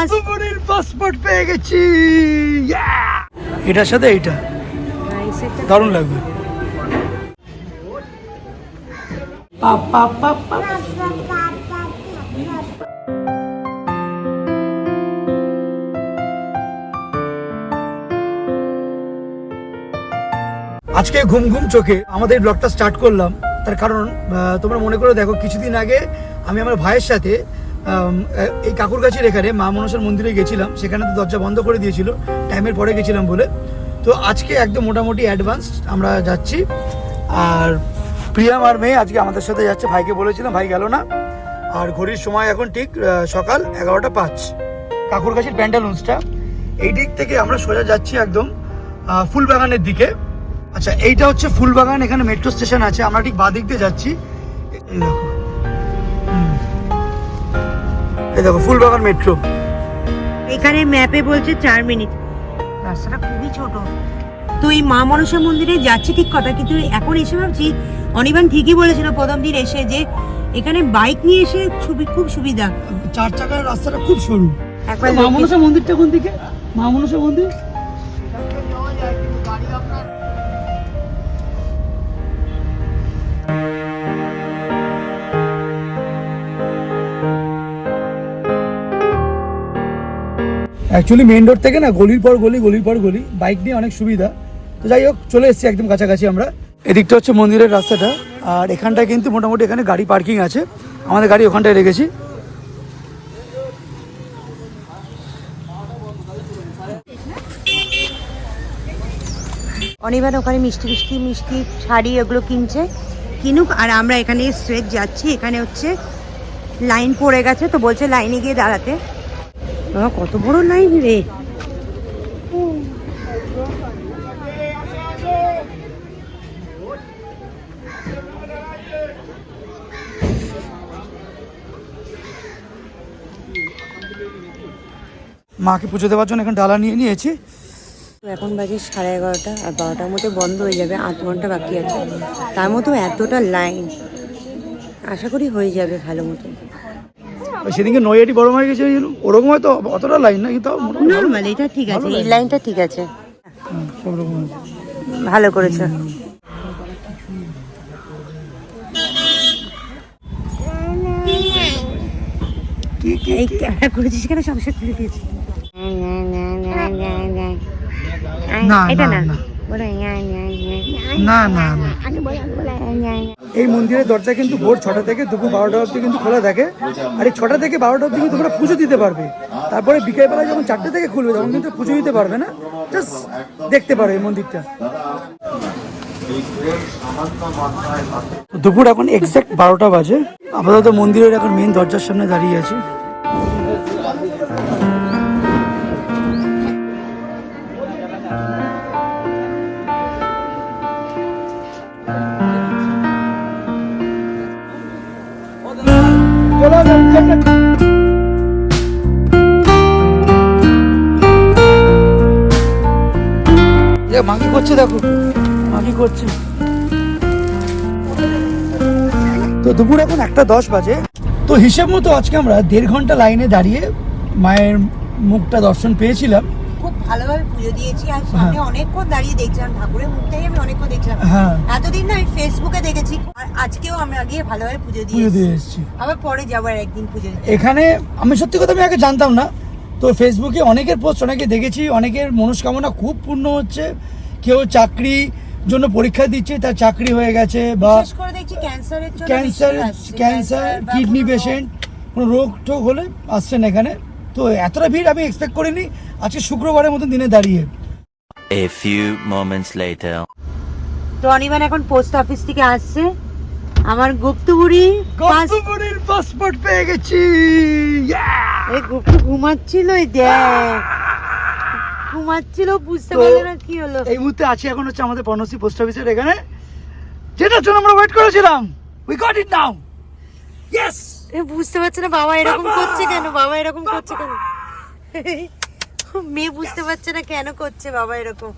কস্তুভূরির passport পেয়ে গেছি। এটার সাথে এইটা। দারুণ লাগবে। আজকে ঘুম ঘুম চোখে আমাদের ব্লগটা স্টার্ট করলাম। তার কারণ তোমরা মনে করে দেখো, কিছুদিন আগে আমি আমার ভাইয়ের সাথে এই কাকুরগাছির এখানে মা মনসার মন্দিরে গেছিলাম। সেখানে তো দরজা বন্ধ করে দিয়েছিল। টাইমের পরে গেছিলাম বলে। তো আজকে একদম মোটামুটি অ্যাডভান্স আমরা যাচ্ছি। আর প্রিয়াম আর মেয়ে আজকে আমাদের সাথে যাচ্ছে। ভাইকে বলেছিলাম, ভাই গেল না। আর ঘড়ির সময় এখন ঠিক সকাল এগারোটা পাঁচ। কাকুর গাছের প্যান্টালুন্সটা এই দিক থেকে আমরা সোজা যাচ্ছি একদম ফুলবাগানের দিকে। আচ্ছা এইটা হচ্ছে ফুলবাগান, এখানে মেট্রো স্টেশন আছে। আমরা ঠিক বাঁ দিক দিয়ে যাচ্ছি। এই দেখো। এই দেখো ফুলবাগান মেট্রো এখানে ম্যাপে বলছে চার মিনিট রাস্তাটা খুবই ছোট। তো এই মা মনসা মন্দিরে যাচ্ছি ঠিক কথা কিন্তু এখন এসে ভাবছি অনিবান ঠিকই বলেছিল প্রথম দিন এসে যে এখানে বাইক নিয়ে এসে খুবই খুব সুবিধা। চার চাকার রাস্তাটা খুব সরু। একবার মা মনসা মন্দিরটা কোন দিকে? মা মনসা মন্দির? অ্যাকচুয়ালি মেন রোড থেকে না, গলির পর গলি, গলির পর গলি বাইক নিয়ে অনেক সুবিধা। তো যাই হোক, চলে এসেছি একদম কাছাকাছি আমরা। এদিকটা হচ্ছে মন্দিরের রাস্তাটা, আর এখানটায় কিন্তু মোটামুটি এখানে গাড়ি পার্কিং আছে। আমাদের গাড়ি ওখানটায় রেখেছি। অনিবান ওখানে মিষ্টি মিষ্টি মিষ্টি শাড়ি এগুলো কিনছে। কিনুক, আর আমরা এখানে স্ট্রেট যাচ্ছি। এখানে হচ্ছে লাইন পড়ে গেছে, তো বলছে লাইনে গিয়ে দাঁড়াতে। বাবা কত বড় লাইন রে। মাকে পুজো দেওয়ার জন্য এখন ডালা নিয়ে নিয়েছি। এখন বাজে সাড়ে এগারোটা আর বারোটার মধ্যে বন্ধ হয়ে যাবে আধ ঘণ্টা বাকি আছে। তার মতো এতটা লাইন আশা করি হয়ে যাবে ভালো মতো সেদিনকে নৈয়াটি বড় হয়ে গেছে ওরকম হয়তো অতটা লাইন না কিন্তু ভালো। নর্মাল এটা ঠিক আছে এই লাইনটা ঠিক আছে। সব রকম ভালো করেছ। কি কি এই ক্যামেরা করেছিস কেন? সবসময় খুলে দিয়েছি না, না, না না। এই মন্দিরের দরজা কিন্তু ভোর ছটা থেকে দুপুর বারোটা অবধি কিন্তু খোলা থাকে। আর এই ছটা থেকে বারোটা অবধি কিন্তু তোমরা পুজো দিতে পারবে। তারপরে বিকেলবেলা যখন চারটে থেকে খুলবে, তখন কিন্তু পুজো দিতে পারবে না। জাস্ট দেখতে পারো এই মন্দিরটা। দুপুর এখন এক্সাক্ট বারোটা বাজে। আপাতত মন্দিরের এখন মেন দরজার সামনে দাঁড়িয়ে আছি। এ মা কি করছে দেখো। মাগি করছে। তো দুপুর এখন একটা দশ বাজে। তো হিসেব মতো আজকে আমরা দেড় ঘণ্টা লাইনে দাঁড়িয়ে মায়ের মুখটা দর্শন পেয়েছিলাম। ভালোভাবে পুজো দিয়েছি। আর সামনে অনেকক্ষণ দাঁড়িয়ে দেখছিলাম ঠাকুরের মুখটাই আমি অনেকক্ষণ দেখছিলাম হ্যাঁ। এতদিন না আমি ফেসবুকে দেখেছি আর আজকেও আমরা গিয়ে ভালোভাবে পুজো দিয়ে দিয়েছি। এসেছি। আবার পরে যাব আর একদিন পুজো এখানে আমি সত্যি কথা আমি আগে জানতাম না। তো ফেসবুকে অনেকের পোস্ট অনেকে দেখেছি অনেকের মনস্কামনা খুব পূর্ণ হচ্ছে। কেউ চাকরি জন্য পরীক্ষা দিচ্ছে তার চাকরি হয়ে গেছে বা করে দেখছি ক্যান্সারের ক্যান্সার ক্যান্সার কিডনি পেশেন্ট কোনো রোগ টোগ হলে আসছেন এখানে। তো এতটা ভিড় আমি এক্সপেক্ট করিনি। আজকে শুক্রবারের মতো দিনে দাঁড়িয়ে। A few moments later. তো অনিবান এখন পোস্ট অফিস থেকে আসছে। আমার পাস- কস্তুভূরির পাসপোর্ট পেয়ে গেছি! এই গুপ্ত ঘুমাচ্ছিল এই দেখ। ঘুমাচ্ছিল বুঝতে পারলে না কি হলো। এই মুহূর্তে আছি এখন হচ্ছে আমাদের পর্ণশ্রী পোস্ট অফিসের এখানে। যেটার জন্য আমরা ওয়েট করেছিলাম। We got it now yes এ বুঝতে পারছে না বাবা এরকম করছে কেন? বাবা এরকম করছে কেন? মেয়ে বুঝতে পারছে না কেন করছে বাবা এরকম?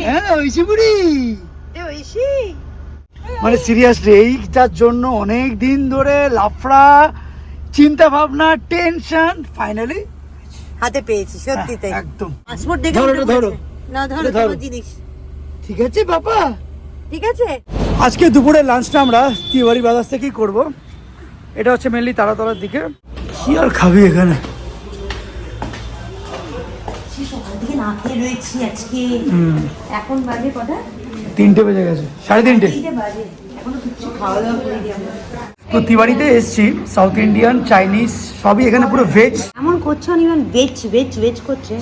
হ্যাঁ মানে সিরিয়াসলি এইটার জন্য অনেক দিন ধরে লাফড়া চিন্তা ভাবনা টেনশন ফাইনালি হাতে পেয়েছি সত্যি তাই। একদম। পাসপোর্ট দেখে ধরো, ধরো। না ধরো ধরো। জিনিস। ঠিক আছে বাবা। ঠিক আছে। আজকে দুপুরে লাঞ্চটা আমরা তিওয়ারি বাজার থেকেই করব? এটা হচ্ছে মেনলি তারাতলার দিকে। কি আর খাবি এখানে? বাজে কটা? তিনটে বেজে গেছে সাড়ে তিনটে। তো তিওয়ারিতে এসছি সাউথ ইন্ডিয়ান চাইনিজ সবই এখানে পুরো ভেজ এমন করছে অনিমান ভেজ ভেজ ভেজ করছে।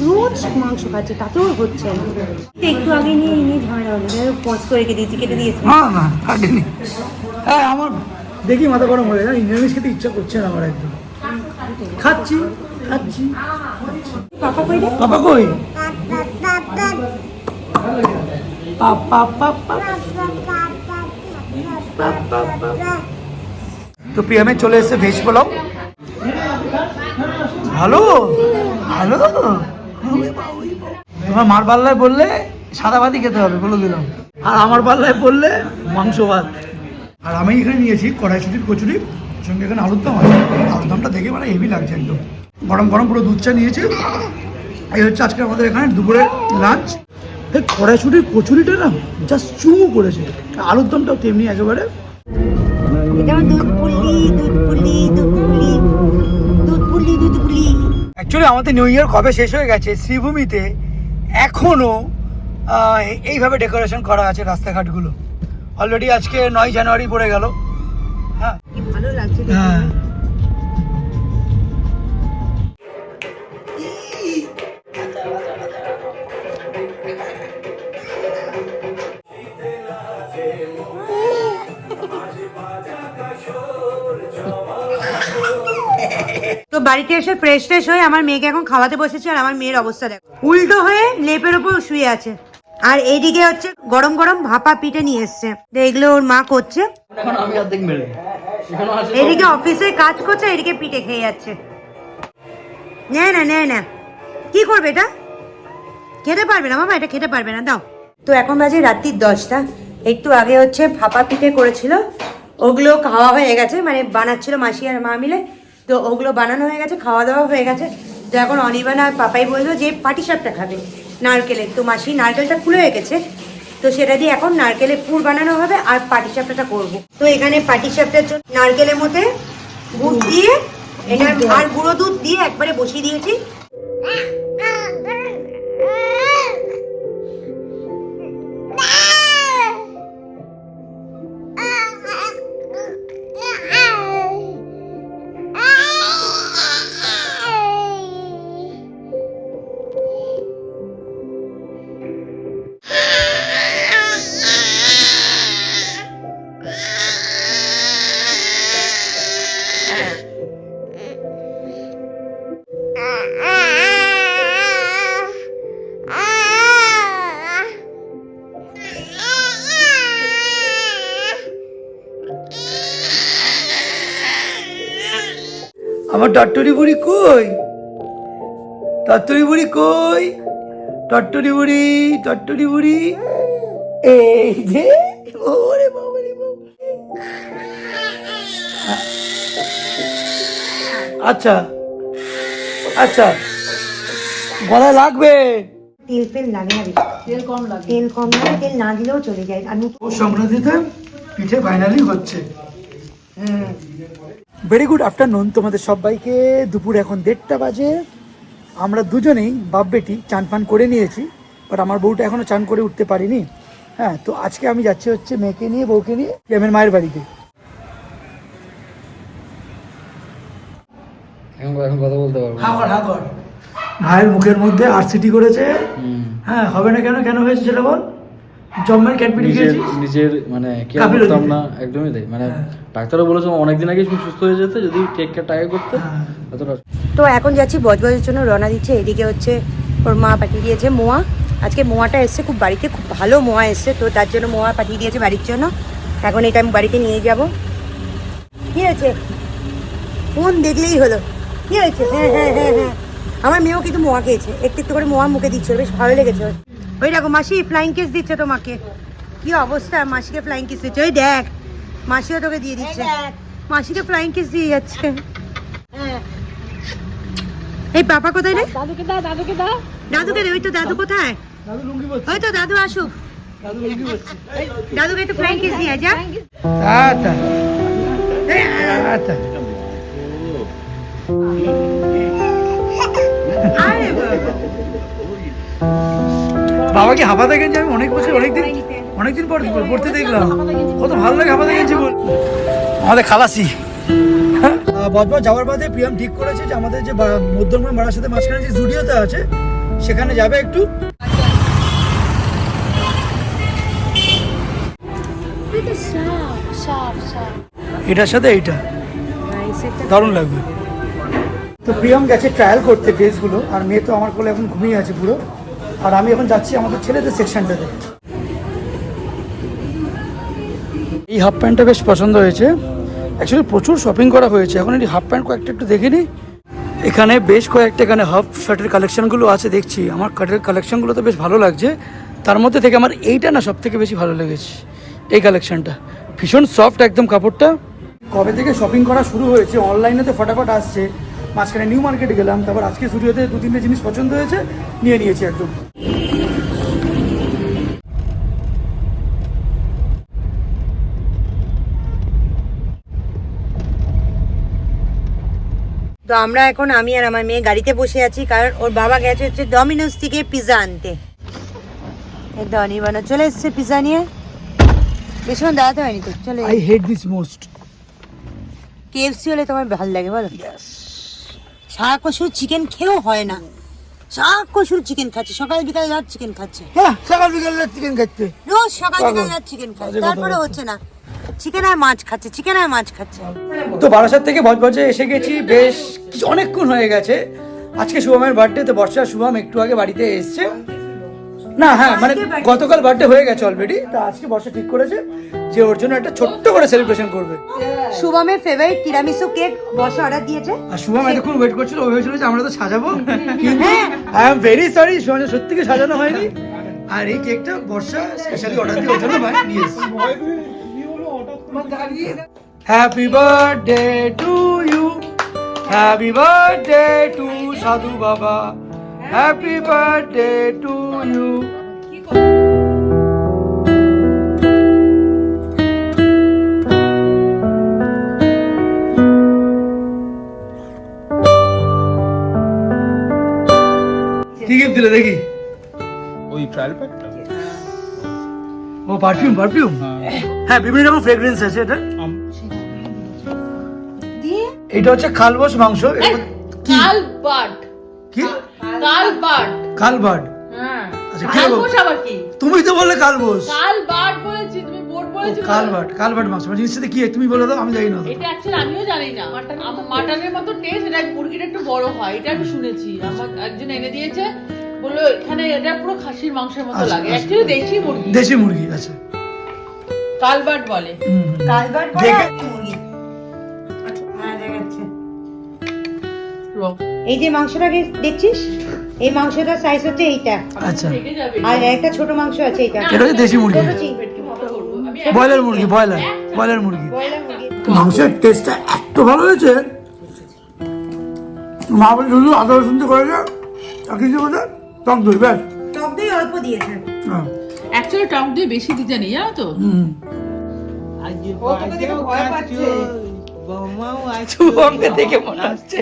রোজ মাংস খাচ্ছে তাতেও হচ্ছে না একটু আগে নিয়ে নিয়ে ঝামেলা হলো পজ করে রেখে দিয়েছি কেটে দিয়েছি না না কাটেনি হ্যাঁ আমার দেখি মাথা গরম হয়ে যায় নিরামিষ খেতে ইচ্ছা করছে না আমার একদম খাচ্ছি খাচ্ছি পাপা কই রে কই পাপ, পাপ। তো পিএমে চলে এসেছে ভেজ পোলাও ভালো? ভালো? তোমার মার পাল্লায় বললে সাদা ভাতই খেতে হবে বলে দিলাম। আর আমার পাল্লায় বললে মাংস ভাত। আর আমি এখানে নিয়েছি কড়াইশুটির কচুরি সঙ্গে এখানে আলুর দম আছে। আলুর দমটা দেখে মানে হেভি লাগছে একদম। গরম গরম পুরো দুধ চা নিয়েছি। এই হচ্ছে আজকে আমাদের এখানে দুপুরের লাঞ্চ এই কড়াইশুটির কচুরিটা না জাস্ট চুমু করেছে। আলুর দমটাও তেমনি একেবারে দুধ পুলি দুধ পুলি দুধ পুলি। অ্যাকচুয়ালি আমাদের নিউ ইয়ার কবে শেষ হয়ে গেছে? শ্রীভূমিতে এখনও আহ, এইভাবে ডেকোরেশন করা আছে রাস্তাঘাটগুলো। অলরেডি আজকে নয় জানুয়ারি পড়ে গেল। হ্যাঁ। ভালো লাগছে হ্যাঁ। বাড়িতে এসে ফ্রেশ ট্রেশ হয়ে আমার মেয়েকে এখন খাওয়াতে বসেছি আর আমার মেয়ের অবস্থা দেখো। উল্টো হয়ে লেপের ওপর শুয়ে আছে। আর এইদিকে হচ্ছে গরম গরম ভাপা পিঠে নিয়ে এসছে। এগুলো ওর মা করছে। এদিকে অফিসে কাজ করছে এদিকে পিঠে খেয়ে যাচ্ছে। নেয় না নেয় না। কি করবে এটা? খেতে পারবে না বাবা এটা খেতে পারবে না। দাও। তো এখন বাজে রাত্রির দশটা। একটু আগে হচ্ছে ভাপা পিঠে করেছিল। ওগুলো খাওয়া হয়ে গেছে মানে বানাচ্ছিল মাসি আর মা মিলে। তো ওগুলো বানানো হয়ে গেছে খাওয়া দাওয়া হয়ে গেছে। তো এখন অনিবান আর পাপাই বলল যে পাটিসাপটা খাবে নারকেলের তো মাসি নারকেলটা খুলে গেছে তো সেটা দিয়ে এখন নারকেলের পুর বানানো হবে আর পাটিসাপটাটা করব। তো এখানে পাটিসাপটার জন্য নারকেলের মধ্যে গুড় দিয়ে এটা আর গুঁড়ো দুধ দিয়ে একবারে বসিয়ে দিয়েছি। আমার টট্টরি বুড়ি কই? টট্টরি বুড়ি কই? টট্টরি বুড়ি টট্টরি বুড়ি। এই যে ওরে বাবা রে আচ্ছা আচ্ছা গলায় লাগবে। তেল ফেল লাগে না তেল কম লাগে। তেল কম লাগে তেল না দিলেও চলে যায়। আমি সংক্রান্তিতে পিঠে ফাইনালি হচ্ছে। হুম। ভেরি গুড আফটারনুন তোমাদের সবাইকে। দুপুর এখন দেড়টা বাজে। আমরা দুজনেই বাপ বেটি চান ফান করে নিয়েছি বাট আমার বউটা এখনও চান করে উঠতে পারিনি। হ্যাঁ তো আজকে আমি যাচ্ছি হচ্ছে মেয়েকে নিয়ে বউকে নিয়ে প্রেমের মায়ের বাড়িতে। এখন এখন কথা বলতে পারব ভাইয়ের মুখের মধ্যে আর সিটি করেছে। হ্যাঁ হবে না কেন? কেন হয়েছে সেটা বল? জম্মের ক্যাডবেরি নিজের নিজের মানে কেয়ার গাফিলতি। করতাম না একদমই তাই। মানে হ্যাঁ। ডাক্তারও বলেছে অনেকদিন আগে সুস্থ হয়ে যেতে যদি টেক কেয়ারটা আগে করতে হ্যাঁ। তো এখন যাচ্ছি বজবজের জন্য রওনা দিচ্ছে। এদিকে হচ্ছে ওর মা পাঠিয়ে দিয়েছে মোয়া। আজকে মোয়াটা এসছে খুব বাড়িতে খুব ভালো মোয়া এসছে তো তার জন্য মোয়া পাঠিয়ে দিয়েছে বাড়ির জন্য। এখন এটা আমি বাড়িতে নিয়ে যাব। কি হয়েছে? ফোন দেখলেই হলো। কি হয়েছে? হ্যাঁ হ্যাঁ হ্যাঁ হ্যাঁ। আমার মেয়েও কিন্তু মোয়া খেয়েছে। একটু একটু করে মোয়া মুখে দিচ্ছে বেশ ভালো লেগেছে। ওই দেখো মাসি ফ্লাইং কেস দিচ্ছে তোমাকে। কি অবস্থা? মাসিকে ফ্লাইং কেস দিচ্ছে। ওই দেখ মাসিও তোকে দিয়ে দিচ্ছে। মাসিকে ফ্লাইং কেস দিয়ে যাচ্ছে। এই পাপা কোথায় রে? দাদুকে দাও দাদুকে দাও। দাদুকে দে ওই তো দাদু কোথায়? দাদু লুঙ্গি পরছে ওই তো দাদু আসুক। দাদু লুঙ্গি পরছে দাদুকে একটু ফ্লাইং কিস দিয়ে যা। আচ্ছা। আচ্ছা। আরে বাবা। বাবাকে হাফাতে গেঞ্জি আমি অনেক বছর অনেকদিন অনেকদিন পর পড়তে দেখলাম। কত ভালো লাগে হাফাতে গেঞ্জি বল। আমাদের খালাসি। বজবজ যাওয়ার বাদে প্রিয়াম ঠিক করেছে যে আমাদের যে মধ্যমগ্রাম বাড়ার সাথে মাঝখানে যে জুডিওতে আছে সেখানে যাবে একটু। এটার সাথে এইটা। দারুণ লাগবে। তো প্রিয়ম গেছে ট্রায়াল করতে ড্রেসগুলো আর মেয়ে তো আমার কোলে এখন ঘুমিয়ে আছে পুরো। আর আমি এখন যাচ্ছি আমাদের ছেলেদের সেকশনটাতে এই হাফ প্যান্টটা বেশ পছন্দ হয়েছে। অ্যাকচুয়ালি প্রচুর শপিং করা হয়েছে। এখন এই হাফ প্যান্ট কয়েকটা একটু দেখে নিই এখানে বেশ কয়েকটা এখানে হাফ শার্টের কালেকশনগুলো আছে, দেখছি। আমার কাটের কালেকশনগুলো তো বেশ ভালো লাগছে। তার মধ্যে থেকে আমার এইটা না সব থেকে বেশি ভালো লেগেছে, এই কালেকশনটা ভীষণ সফট একদম কাপড়টা। কবে থেকে শপিং করা শুরু হয়েছে অনলাইনে তো ফটাফট আসছে। মাঝখানে নিউ মার্কেটে গেলাম, তারপর আজকে স্টুডিওতে দু তিনটে জিনিস পছন্দ হয়েছে, নিয়ে নিয়েছি একদম। তো আমরা এখন আমি আর আমার মেয়ে গাড়িতে বসে আছি কারণ ওর বাবা গেছে হচ্ছে ডমিনোস থেকে পিৎজা আনতে। চলে এসছে পিৎজা নিয়ে। বেশিক্ষণ দাঁড়াতে হয়নি তো চলে I hate this most KFC হলে তোমার ভালো লাগে বলো? সারাক্ষণ শুধু চিকেন খেয়েও হয় না। সারাক্ষণ শুধু চিকেন খাচ্ছে। সকাল বিকাল রাত চিকেন খাচ্ছে। হ্যাঁ সকাল বিকাল চিকেন খাচ্ছে। রোজ সকাল। বিকাল রাত চিকেন খাচ্ছে তারপরে হচ্ছে না। চিকেন আর মাছ খাচ্ছে চিকেন আর মাছ খাচ্ছে। তো বারাসাত থেকে বজবজে এসে গেছি বেশ অনেকক্ষণ হয়ে গেছে। আজকে শুভমের বার্থডে তো বর্ষা শুভম একটু আগে বাড়িতে এসছে। না হ্যাঁ মানে গতকাল বার্থডে হয়ে গেছে অলরেডি তা আজকে বর্ষা ঠিক করেছে যে ওর জন্য একটা ছোট্ট করে সেলিব্রেশন করবে। শুভমের ফেভারিট তিরামিসু কেক বসে অর্ডার দিয়েছে। আর শুভম এতক্ষণ ওয়েট করছিল ও ভেবেছিল যে আমরা তো সাজাবো। কিন্তু I am very sorry Shubham সত্যি কি সাজানো হয়নি। আর এই কেকটা বর্ষা স্পেশালি অর্ডার দিয়ে ওর জন্য নিয়ে এসেছে happy birthday to you happy birthday to Sadhu Baba happy birthday to you কি গিফট দিলে দেখি? ওই ট্রায়াল প্যাকটা ও পারফিউম পারফিউম হ্যাঁ বিভিন্ন রকম ফ্রেগ্রেন্স আছে এটা। এটা হচ্ছে খালবোস মাংস এটা কি? কাল বাট কি কাল বাট কালবার্ড। হ্যাঁ। আচ্ছা, তুমি তো বললে কালবোস। কাল বাট বলেছি তুমি বোট বলেছ তো? কালবার্ড কালবার্ড মাংস। মানে জিনিসটা কি তুমি বলে দাও আমি জানি না। এটা অ্যাকচুয়ালি আমিও জানি না। মাটনের মতো টেস্ট এটা মুরগিটা একটু বড় হয় এটা আমি শুনেছি। আমার একজন এনে দিয়েছে বলল এখানে এটা পুরো খাসির মাংসের মতো আচ্ছা, লাগে। আচ্ছা। অ্যাকচুয়ালি দেশি মুরগি। দেশি মুরগি আছে কালবাট বলে। হুম। বলে। হ্যাঁ, এই যে মাংসটা দেখছিস? এই মাংসটার সাইজ হচ্ছে এইটা। আচ্ছা। আর একটা ছোট মাংস আছে এটা এটা হচ্ছে দেশি মুরগি। ব্রয়লার মুরগি ব্রয়লার। ব্রয়লার মুরগি। মাংসের টেস্টটা এত ভালো হয়েছে। মা বলে শুধু আদা রসুন করেছে? আর কিছু বলে? টক দই ব্যাস। টক দই অল্প দিয়েছে। হ্যাঁ। অ্যাকচুয়ালি টক দিয়ে বেশি দিতে নেই জানো তো? দেখে মনে হচ্ছে।